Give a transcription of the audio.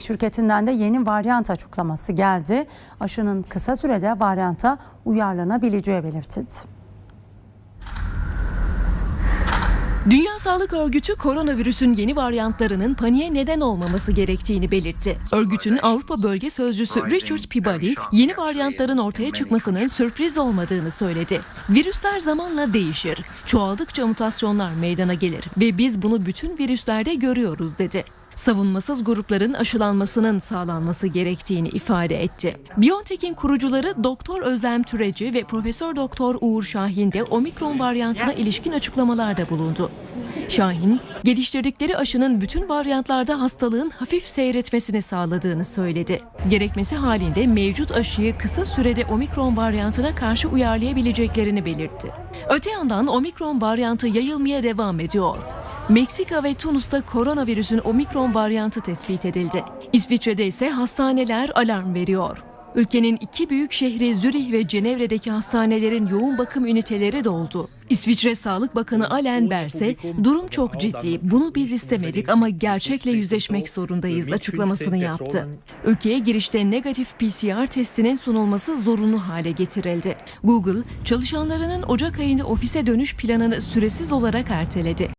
Şirketinden de yeni varyant açıklaması geldi. Aşının kısa sürede varyanta uyarlanabileceği belirtildi. Dünya Sağlık Örgütü koronavirüsün yeni varyantlarının paniğe neden olmaması gerektiğini belirtti. Örgütün Avrupa Bölge Sözcüsü Richard Pibali, yeni varyantların ortaya çıkmasının sürpriz olmadığını söyledi. Virüsler zamanla değişir, çoğaldıkça mutasyonlar meydana gelir ve biz bunu bütün virüslerde görüyoruz dedi. Savunmasız grupların aşılanmasının sağlanması gerektiğini ifade etti. BioNTech'in kurucuları Doktor Özlem Türeci ve Profesör Doktor Uğur Şahin de omikron varyantına ilişkin açıklamalarda bulundu. Şahin, geliştirdikleri aşının bütün varyantlarda hastalığın hafif seyretmesini sağladığını söyledi. Gerekmesi halinde mevcut aşıyı kısa sürede omikron varyantına karşı uyarlayabileceklerini belirtti. Öte yandan omikron varyantı yayılmaya devam ediyor. Meksika ve Tunus'ta koronavirüsün omikron varyantı tespit edildi. İsviçre'de ise hastaneler alarm veriyor. Ülkenin iki büyük şehri Zürih ve Cenevre'deki hastanelerin yoğun bakım üniteleri doldu. İsviçre Sağlık Bakanı Alain Berse, durum çok ciddi, bunu biz istemedik ama gerçekle yüzleşmek zorundayız açıklamasını yaptı. Ülkeye girişte negatif PCR testinin sunulması zorunlu hale getirildi. Google, çalışanlarının Ocak ayında ofise dönüş planını süresiz olarak erteledi.